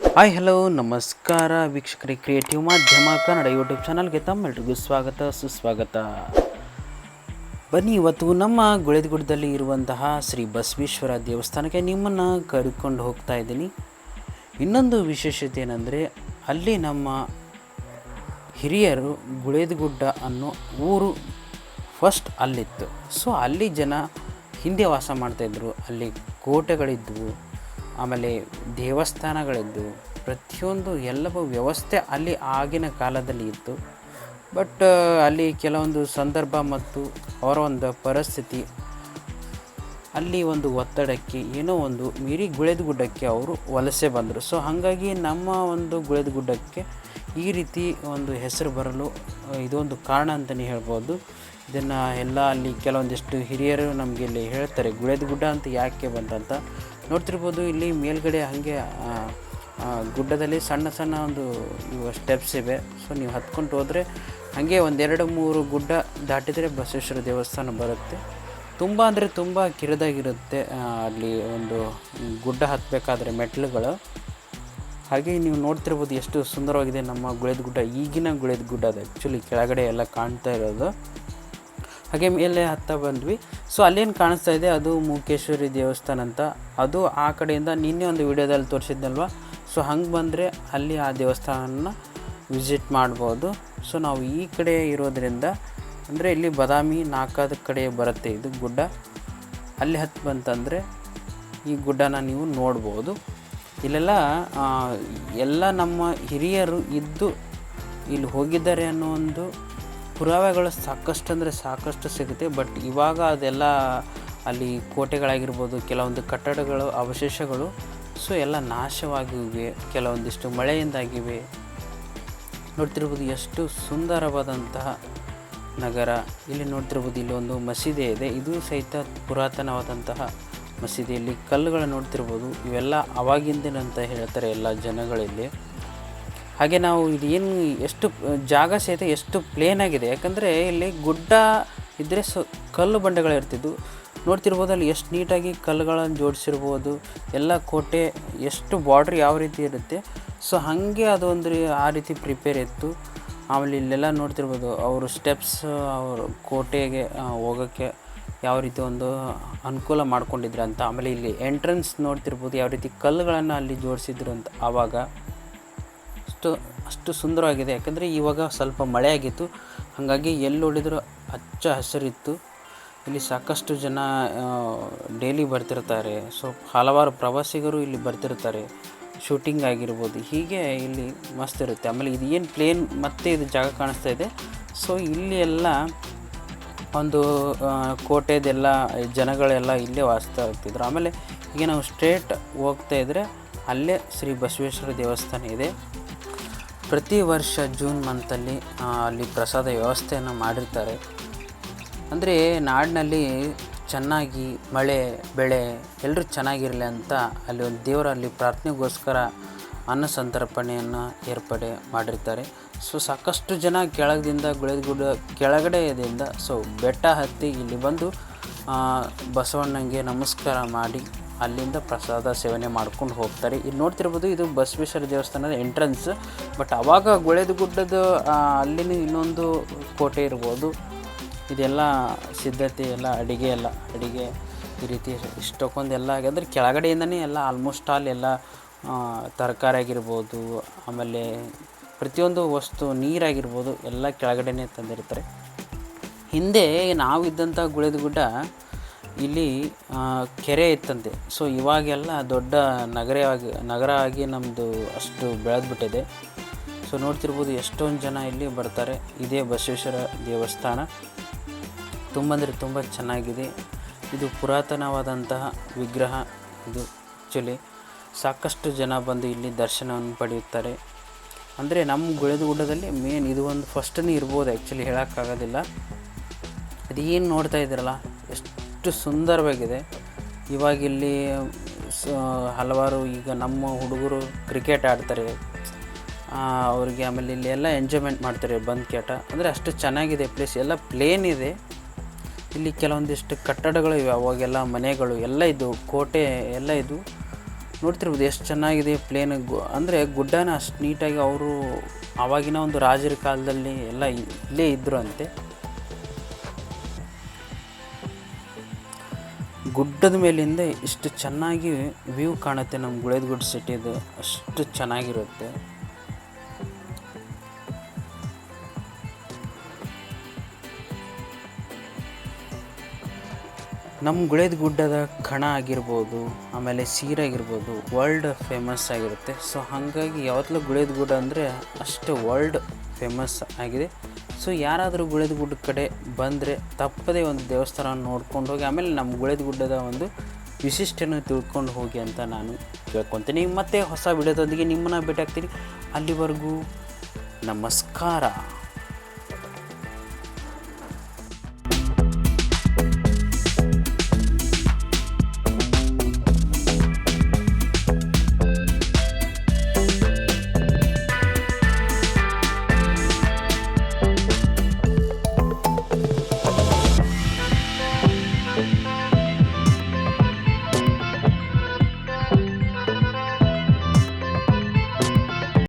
Hi hello ನಮಸ್ಕಾರ ವೀಕ್ಷಕರಿ creative ಮಾಧ್ಯಮ Kannada YouTube ಚಾನಲ್ಗೆ ತಮ್ಮೆಲ್ರಿಗೂ ಸ್ವಾಗತ, ಸುಸ್ವಾಗತ. ಬನ್ನಿ, ಇವತ್ತು ನಮ್ಮ ಗುಳೇದಗುಡ್ಡದಲ್ಲಿ ಇರುವಂತಹ ಶ್ರೀ ಬಸವೇಶ್ವರ ದೇವಸ್ಥಾನಕ್ಕೆ ನಿಮ್ಮನ್ನು ಕರೆದುಕೊಂಡು ಹೋಗ್ತಾ ಇದ್ದೀನಿ. ಇನ್ನೊಂದು ವಿಶೇಷತೆ ಏನಂದರೆ, ಅಲ್ಲಿ ನಮ್ಮ ಹಿರಿಯರು ಗುಳೇದಗುಡ್ಡ ಅನ್ನೋ ಊರು ಫಸ್ಟ್ ಅಲ್ಲಿತ್ತು. ಸೊ ಅಲ್ಲಿ ಜನ ಹಿಂದೆ ವಾಸ ಮಾಡ್ತಾಯಿದ್ರು ಅಲ್ಲಿ ಕೋಟೆಗಳಿದ್ವು. ಆಮೇಲೆ ದೇವಸ್ಥಾನಗಳಿದ್ದವು ಪ್ರತಿಯೊಂದು ಎಲ್ಲವೂ ವ್ಯವಸ್ಥೆ ಅಲ್ಲಿ ಆಗಿನ ಕಾಲದಲ್ಲಿ ಇತ್ತು. ಬಟ್ ಅಲ್ಲಿ ಕೆಲವೊಂದು ಸಂದರ್ಭ ಮತ್ತು ಅವರ ಒಂದು ಪರಿಸ್ಥಿತಿ ಅಲ್ಲಿ ಒಂದು ಒತ್ತಡಕ್ಕೆ, ಏನೋ ಒಂದು ಮೀರಿ ಗುಳೆದ ಗುಡ್ಡಕ್ಕೆ ಅವರು ವಲಸೆ ಬಂದರು. ಸೊ ಹಾಗಾಗಿ ನಮ್ಮ ಒಂದು ಗುಳೆದ ಗುಡ್ಡಕ್ಕೆ ಈ ರೀತಿ ಒಂದು ಹೆಸರು ಬರಲು ಇದೊಂದು ಕಾರಣ ಅಂತಲೇ ಹೇಳ್ಬೋದು. ಇದನ್ನು ಎಲ್ಲ ಅಲ್ಲಿ ಕೆಲವೊಂದಿಷ್ಟು ಹಿರಿಯರು ನಮಗೆ ಇಲ್ಲಿ ಹೇಳ್ತಾರೆ, ಗುಳೆದ ಗುಡ್ಡ ಅಂತ ಯಾಕೆ ಬಂತಂತ. ನೋಡ್ತಿರ್ಬೋದು, ಇಲ್ಲಿ ಮೇಲ್ಗಡೆ ಹಾಗೆ ಗುಡ್ಡದಲ್ಲಿ ಸಣ್ಣ ಸಣ್ಣ ಒಂದು ಇವು ಸ್ಟೆಪ್ಸ್ ಇವೆ. ಸೊ ನೀವು ಹತ್ಕೊಂಡು ಹೋದರೆ ಹಾಗೆ ಒಂದೆರಡು ಮೂರು ಗುಡ್ಡ ದಾಟಿದರೆ ಬಸವೇಶ್ವರ ದೇವಸ್ಥಾನ ಬರುತ್ತೆ. ತುಂಬ ಅಂದರೆ ತುಂಬ ಕಿರಿದಾಗಿರುತ್ತೆ ಅಲ್ಲಿ ಒಂದು ಗುಡ್ಡ ಹತ್ತಬೇಕಾದ್ರೆ ಮೆಟ್ಲುಗಳು ಹಾಗೆ ನೀವು ನೋಡ್ತಿರ್ಬೋದು ಎಷ್ಟು ಸುಂದರವಾಗಿದೆ ನಮ್ಮ ಗುಳೆದ ಗುಡ್ಡ, ಈಗಿನ ಗುಳೆದ ಗುಡ್ಡ ಅದು ಆ್ಯಕ್ಚುಲಿ ಕೆಳಗಡೆ ಎಲ್ಲ ಕಾಣ್ತಾ ಇರೋದು. ಹಾಗೆ ಮೇಲೆ ಹತ್ತ ಬಂದ್ವಿ. ಸೊ ಅಲ್ಲೇನು ಕಾಣಿಸ್ತಾ ಇದೆ, ಅದು ಮೂಕೇಶ್ವರಿ ದೇವಸ್ಥಾನ ಅಂತ. ಅದು ಆ ಕಡೆಯಿಂದ ನಿನ್ನೆ ಒಂದು ವಿಡಿಯೋದಲ್ಲಿ ತೋರಿಸಿದ್ನಲ್ವ? ಸೊ ಹಂಗೆ ಬಂದರೆ ಅಲ್ಲಿ ಆ ದೇವಸ್ಥಾನನ ವಿಸಿಟ್ ಮಾಡ್ಬೋದು. ಸೊ ನಾವು ಈ ಕಡೆ ಇರೋದ್ರಿಂದ ಅಂದರೆ ಇಲ್ಲಿ ಬಾದಾಮಿ ನಾಲ್ಕಾದ ಕಡೆ ಬರುತ್ತೆ ಇದು ಗುಡ್ಡ. ಅಲ್ಲಿ ಹತ್ತು ಬಂತಂದರೆ ಈ ಗುಡ್ಡನ ನೀವು ನೋಡ್ಬೋದು. ಇಲ್ಲೆಲ್ಲ ಎಲ್ಲ ನಮ್ಮ ಹಿರಿಯರು ಇದ್ದು ಇಲ್ಲಿ ಹೋಗಿದ್ದಾರೆ ಅನ್ನೋ ಒಂದು ಪುರಾವೆಗಳು ಸಾಕಷ್ಟು ಅಂದರೆ ಸಾಕಷ್ಟು ಸಿಗುತ್ತೆ. ಬಟ್ ಇವಾಗ ಅದೆಲ್ಲ ಅಲ್ಲಿ ಕೋಟೆಗಳಾಗಿರ್ಬೋದು, ಕೆಲವೊಂದು ಕಟ್ಟಡಗಳು, ಅವಶೇಷಗಳು, ಸೊ ಎಲ್ಲ ನಾಶವಾಗಿವೆ. ಕೆಲವೊಂದಿಷ್ಟು ಮಳೆಯಿಂದಾಗಿವೆ. ನೋಡ್ತಿರ್ಬೋದು ಎಷ್ಟು ಸುಂದರವಾದಂತಹ ನಗರ. ಇಲ್ಲಿ ನೋಡ್ತಿರ್ಬೋದು, ಇಲ್ಲಿ ಒಂದು ಮಸೀದಿ ಇದೆ. ಇದು ಸಹಿತ ಪುರಾತನವಾದಂತಹ ಮಸೀದಿಯಲ್ಲಿ ಕಲ್ಲುಗಳು ನೋಡ್ತಿರ್ಬೋದು. ಇವೆಲ್ಲ ಅವಾಗಿಂದಿನಂತ ಹೇಳ್ತಾರೆ ಎಲ್ಲ ಜನಗಳಲ್ಲಿ ಹಾಗೆ ನಾವು ಇದು ಏನು ಎಷ್ಟು ಜಾಗ ಸಹಿತ ಎಷ್ಟು ಪ್ಲೇನ್ ಆಗಿದೆ. ಯಾಕಂದರೆ ಇಲ್ಲಿ ಗುಡ್ಡ ಇದ್ದರೆ ಸೊ ಕಲ್ಲು ಬಂಡೆಗಳು ಇರ್ತಿದ್ವು. ನೋಡ್ತಿರ್ಬೋದು, ಅಲ್ಲಿ ಎಷ್ಟು ನೀಟಾಗಿ ಕಲ್ಲುಗಳನ್ನು ಜೋಡಿಸಿರ್ಬೋದು. ಎಲ್ಲ ಕೋಟೆ, ಎಷ್ಟು ಬಾರ್ಡ್ರ್ ಯಾವ ರೀತಿ ಇರುತ್ತೆ. ಸೊ ಹಾಗೆ ಅದೊಂದು ಆ ರೀತಿ ಪ್ರಿಪೇರ್ ಇತ್ತು. ಆಮೇಲೆ ಇಲ್ಲೆಲ್ಲ ನೋಡ್ತಿರ್ಬೋದು, ಅವರು ಸ್ಟೆಪ್ಸ್ ಅವರು ಕೋಟೆಗೆ ಹೋಗೋಕ್ಕೆ ಯಾವ ರೀತಿ ಒಂದು ಅನುಕೂಲ ಮಾಡ್ಕೊಂಡಿದ್ರು ಅಂತ. ಆಮೇಲೆ ಇಲ್ಲಿ ಎಂಟ್ರೆನ್ಸ್ ನೋಡ್ತಿರ್ಬೋದು ಯಾವ ರೀತಿ ಕಲ್ಲುಗಳನ್ನು ಅಲ್ಲಿ ಜೋಡಿಸಿದ್ರು ಅಂತ. ಆವಾಗ ಅಷ್ಟು ಅಷ್ಟು ಸುಂದರವಾಗಿದೆ. ಯಾಕಂದರೆ ಇವಾಗ ಸ್ವಲ್ಪ ಮಳೆ ಆಗಿತ್ತು. ಹಾಗಾಗಿ ಎಲ್ಲಿ ನೋಡಿದರೂ ಹಚ್ಚ ಹಸಿರಿತ್ತು. ಇಲ್ಲಿ ಸಾಕಷ್ಟು ಜನ ಡೈಲಿ ಬರ್ತಿರ್ತಾರೆ. ಸೊ ಹಲವಾರು ಪ್ರವಾಸಿಗರು ಇಲ್ಲಿ ಬರ್ತಿರ್ತಾರೆ. ಶೂಟಿಂಗ್ ಆಗಿರ್ಬೋದು, ಹೀಗೆ ಇಲ್ಲಿ ಮಸ್ತ್ ಇರುತ್ತೆ. ಆಮೇಲೆ ಇದು ಏನು ಪ್ಲೇನ್ ಮತ್ತೆ ಇದು ಜಾಗ ಕಾಣಿಸ್ತಾ ಇದೆ. ಸೊ ಇಲ್ಲಿ ಎಲ್ಲ ಒಂದು ಕೋಟೆದೆಲ್ಲ, ಜನಗಳೆಲ್ಲ ಇಲ್ಲೇ ವಾಸಿಸ್ತಾ ಇರ್ತಿದ್ರು. ಆಮೇಲೆ ಈಗ ನಾವು ಸ್ಟ್ರೇಟ್ ಹೋಗ್ತಾ ಇದ್ದರೆ ಅಲ್ಲೇ ಶ್ರೀ ಬಸವೇಶ್ವರ ದೇವಸ್ಥಾನ ಇದೆ. ಪ್ರತಿ ವರ್ಷ ಜೂನ್ ಮಂತಲ್ಲಿ ಅಲ್ಲಿ ಪ್ರಸಾದ ವ್ಯವಸ್ಥೆಯನ್ನು ಮಾಡಿರ್ತಾರೆ. ಅಂದರೆ ನಾಡಿನಲ್ಲಿ ಚೆನ್ನಾಗಿ ಮಳೆ, ಬೆಳೆ ಎಲ್ಲರೂ ಚೆನ್ನಾಗಿರಲಿ ಅಂತ ಅಲ್ಲಿ ಒಂದು ದೇವರಲ್ಲಿ ಪ್ರಾರ್ಥನೆಗೋಸ್ಕರ ಅನ್ನ ಸಂತರ್ಪಣೆಯನ್ನು ಏರ್ಪಡೆ ಮಾಡಿರ್ತಾರೆ. ಸೊ, ಸಾಕಷ್ಟು ಜನ ಕೆಳಗದಿಂದ ಗುಳೇದಗುಡ್ಡ ಕೆಳಗಡೆಯಿಂದ, ಸೊ, ಬೆಟ್ಟ ಹತ್ತಿ ಇಲ್ಲಿ ಬಂದು ಬಸವಣ್ಣಂಗೆ ನಮಸ್ಕಾರ ಮಾಡಿ ಅಲ್ಲಿಂದ ಪ್ರಸಾದ ಸೇವನೆ ಮಾಡ್ಕೊಂಡು ಹೋಗ್ತಾರೆ. ಇಲ್ಲಿ ನೋಡ್ತಿರ್ಬೋದು ಇದು ಬಸವೇಶ್ವರ ದೇವಸ್ಥಾನದ ಎಂಟ್ರೆನ್ಸ್, ಬಟ್ ಆವಾಗ ಗುಳೆದ ಗುಡ್ಡದ ಅಲ್ಲಿನ ಇನ್ನೊಂದು ಕೋಟೆ ಇರ್ಬೋದು. ಇದೆಲ್ಲ ಸಿದ್ಧತೆ ಎಲ್ಲ, ಅಡುಗೆ ಎಲ್ಲ, ಅಡುಗೆ ಈ ರೀತಿ ಇಷ್ಟಕ್ಕೊಂದೆಲ್ಲ ಆಗಿದ್ರೆ ಕೆಳಗಡೆಯಿಂದನೇ ಎಲ್ಲ ಆಲ್ಮೋಸ್ಟ್ ಆಲ್ ಎಲ್ಲ ತರಕಾರಿ ಆಗಿರ್ಬೋದು, ಆಮೇಲೆ ಪ್ರತಿಯೊಂದು ವಸ್ತು ನೀರಾಗಿರ್ಬೋದು ಎಲ್ಲ ಕೆಳಗಡೆನೇ ತಂದಿರ್ತಾರೆ. ಹಿಂದೆ ನಾವಿದ್ದಂಥ ಗುಳೇದ ಗುಡ್ಡ ಇಲ್ಲಿ ಕೆರೆ ಇತ್ತಂತೆ. ಸೊ ಇವಾಗೆಲ್ಲ ದೊಡ್ಡ ನಗರವಾಗಿ, ನಗರ ಆಗಿ ನಮ್ಮದು ಅಷ್ಟು ಬೆಳೆದ್ಬಿಟ್ಟಿದೆ ಸೊ ನೋಡ್ತಿರ್ಬೋದು ಎಷ್ಟೊಂದು ಜನ ಇಲ್ಲಿ ಬರ್ತಾರೆ. ಇದೇ ಬಸವೇಶ್ವರ ದೇವಸ್ಥಾನ. ತುಂಬ ಅಂದರೆ ತುಂಬ ಚೆನ್ನಾಗಿದೆ. ಇದು ಪುರಾತನವಾದಂತಹ ವಿಗ್ರಹ. ಇದು ಆ್ಯಕ್ಚುಲಿ ಸಾಕಷ್ಟು ಜನ ಬಂದು ಇಲ್ಲಿ ದರ್ಶನವನ್ನು ಪಡೆಯುತ್ತಾರೆ. ಅಂದರೆ ನಮ್ಮ ಗುಳೆದ ಗುಡ್ಡದಲ್ಲಿ ಮೇನ್ ಇದು ಒಂದು ಫಸ್ಟನೇ ಇರ್ಬೋದು ಆ್ಯಕ್ಚುಲಿ ಹೇಳೋಕ್ಕಾಗೋದಿಲ್ಲ. ಅದೇನು ನೋಡ್ತಾ ಇದ್ದೀರಲ್ಲ, ಎಷ್ಟು ಸುಂದರವಾಗಿದೆ. ಇವಾಗಿಲ್ಲಿ ಸ- ಹಲವಾರು ಈಗ ನಮ್ಮ ಹುಡುಗರು ಕ್ರಿಕೆಟ್ ಆಡ್ತಾರೆ. ಅವ್ರಿಗೆ ಆಮೇಲೆ ಇಲ್ಲಿ ಎಲ್ಲ ಎಂಜಾಯ್ಮೆಂಟ್ ಮಾಡ್ತಾರೆ ಬಂದ್ ಕೇಟ. ಅಂದರೆ ಅಷ್ಟು ಚೆನ್ನಾಗಿದೆ ಪ್ಲೇಸ್ ಎಲ್ಲ ಪ್ಲೇನ್ ಇದೆ. ಇಲ್ಲಿ ಕೆಲವೊಂದಿಷ್ಟು ಕಟ್ಟಡಗಳು ಇವೆ, ಅವಾಗೆಲ್ಲ ಮನೆಗಳು, ಎಲ್ಲ ಇದು ಕೋಟೆ, ಎಲ್ಲ ಇದು. ನೋಡ್ತಿರ್ಬೋದು ಎಷ್ಟು ಚೆನ್ನಾಗಿದೆ ಪ್ಲೇನ್ ಗು, ಅಂದರೆ ಗುಡ್ಡನ ಅಷ್ಟು ನೀಟಾಗಿ ಅವರು ಆವಾಗಿನ ಒಂದು ರಾಜರ ಕಾಲದಲ್ಲಿ ಎಲ್ಲ ಇಲ್ಲೇ ಇದ್ದರು ಅಂತೆ. ಗುಡ್ಡದ ಮೇಲಿಂದ ಇಷ್ಟು ಚೆನ್ನಾಗಿ ವ್ಯೂ ಕಾಣುತ್ತೆ ನಮ್ಮ ಗುಳೇದಗುಡ್ಡ ಸಿಟಿದು ಅಷ್ಟು ಚೆನ್ನಾಗಿರುತ್ತೆ. ನಮ್ಮ ಗುಳೇದ ಗುಡ್ಡದ ಕಣ ಆಗಿರ್ಬೋದು, ಆಮೇಲೆ ಸೀರೆ ಆಗಿರ್ಬೋದು ವರ್ಲ್ಡ್ ಫೇಮಸ್ ಆಗಿರುತ್ತೆ. ಸೊ ಹಾಗಾಗಿ ಯಾವತ್ತಲೂ ಗುಳೇದ ಗುಡ್ಡ ಅಂದರೆ ಅಷ್ಟು ವರ್ಲ್ಡ್ ಫೇಮಸ್ ಆಗಿದೆ. ಸೊ ಯಾರಾದರೂ ಗುಳೇದ ಗುಡ್ಡ ಕಡೆ ಬಂದರೆ ತಪ್ಪದೇ ಒಂದು ದೇವಸ್ಥಾನ ನೋಡ್ಕೊಂಡು ಹೋಗಿ, ಆಮೇಲೆ ನಮ್ಮ ಗುಳೇದ ಗುಡ್ಡದ ಒಂದು ವಿಶಿಷ್ಟನ ತಿಳ್ಕೊಂಡು ಹೋಗಿ ಅಂತ ನಾನು ಕೇಳ್ಕೊತೀನಿ ಮತ್ತೆ ಹೊಸ ವಿಡಿಯೋದೊಂದಿಗೆ ನಿಮ್ಮನ್ನು ಭೇಟಿ ಆಗ್ತೀನಿ ಅಲ್ಲಿವರೆಗೂ ನಮಸ್ಕಾರ.